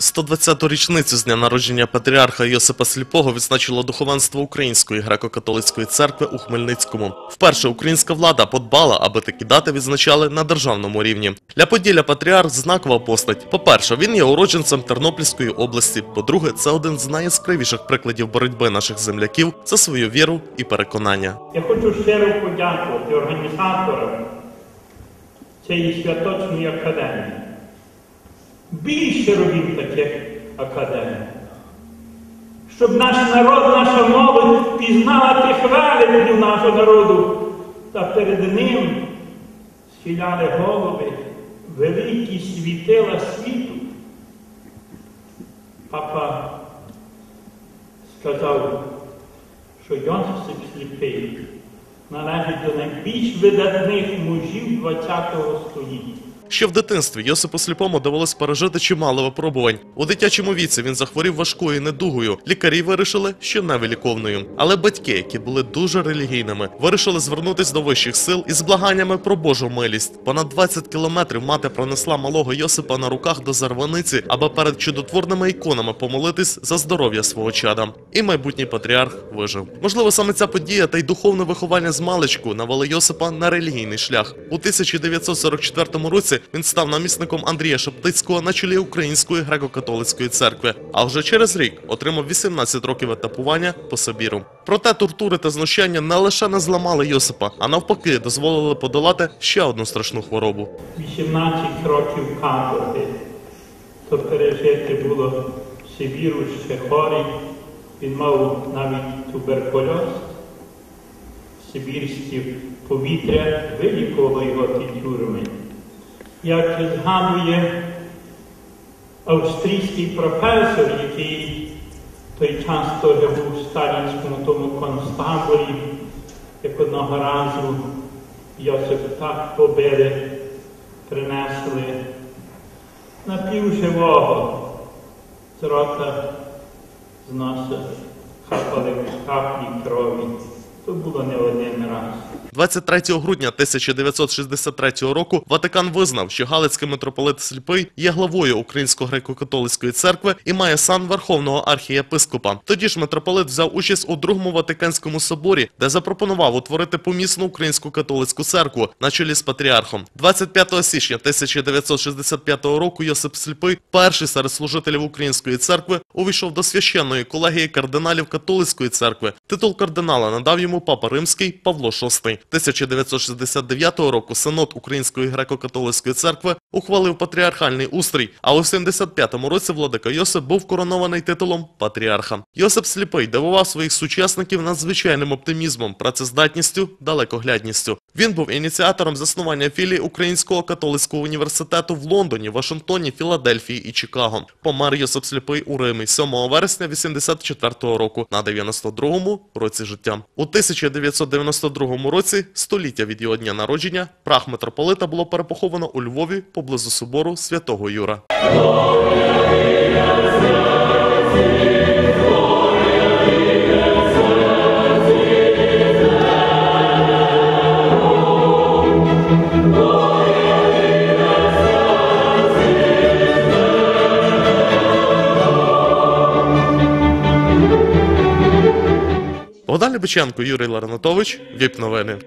120-ту річницю з дня народження патріарха Йосипа Сліпого відзначило духовенство Української греко-католицької церкви у Хмельницькому. Вперше українська влада подбала, аби такі дати відзначали на державному рівні. Для Поділля патріарх знакова постать. По-перше, він є уродженцем Тернопільської області. По-друге, це один з найяскравіших прикладів боротьби наших земляків за свою віру і переконання. Я хочу щиро подякувати організаторам цієї святочної академії. Більше робіть таких академій. Щоб наш народ, наша молодь пізнала тих великів нашого народу та перед ним схиляли голови великі світила світу. Папа сказав, що Йосип Сліпий належить до найбільш видатних мужів ХХ століття. Ще в дитинстві Йосипу Сліпому довелось пережити чимало випробувань. У дитячому віці він захворів важкою недугою. Лікарі вирішили, що невиліковною. Але батьки, які були дуже релігійними, вирішили звернутись до вищих сил із благаннями про Божу милість. Понад 20 кілометрів мати пронесла малого Йосипа на руках до Зарваниці, аби перед чудотворними іконами помолитись за здоров'я свого чада. І майбутній патріарх вижив. Можливо, саме ця подія та й духовне виховання з маличку навели Йосипа на релігійний шлях. У 1944 році він став намісником Андрія Шептицького на чолі Української греко-католицької церкви. А вже через рік отримав 18 років етапування по Сибіру. Проте тортури та знущання не лише не зламали Йосипа, а навпаки дозволили подолати ще одну страшну хворобу. 18 років каторги, то пережити було Сибіру ще хворий. Він мав навіть туберкульоз. Сибірське повітря вилікувало його ті тюрми. Як згадує австрійський професор, який той час теж був у сталінському тому концтаборі, як одного разу Йосип так побили, принесли напівживого з рота з носа хапали каплі крові. То було не один раз. 23 грудня 1963 року Ватикан визнав, що Галицький митрополит Сліпий є главою Української греко-католицької церкви і має сан Верховного архієпископа. Тоді ж митрополит взяв участь у другому Ватиканському соборі, де запропонував утворити помісну українську католицьку церкву на чолі з патріархом. 25 січня 1965 року Йосип Сліпий, перший серед служителів української церкви, увійшов до священної колегії кардиналів католицької церкви. Титул кардинала надав йому папа римський Павло VI. 1969 року Синод Української греко-католицької церкви ухвалив патріархальний устрій, а у 75-му році владика Йосип був коронований титулом патріарха. Йосип Сліпий дивував своїх сучасників надзвичайним оптимізмом, працездатністю, далекоглядністю. Він був ініціатором заснування філії Українського католицького університету в Лондоні, Вашингтоні, Філадельфії і Чикаго. Помер Йосип Сліпий у Римі 7 вересня 84 року на 92-му році життя. У 1992 році, століття від його дня народження, прах митрополита було перепоховано у Львові поблизу собору святого Юра. Богдан Лебеченко, Юрій Ларнатович, ВІП новини.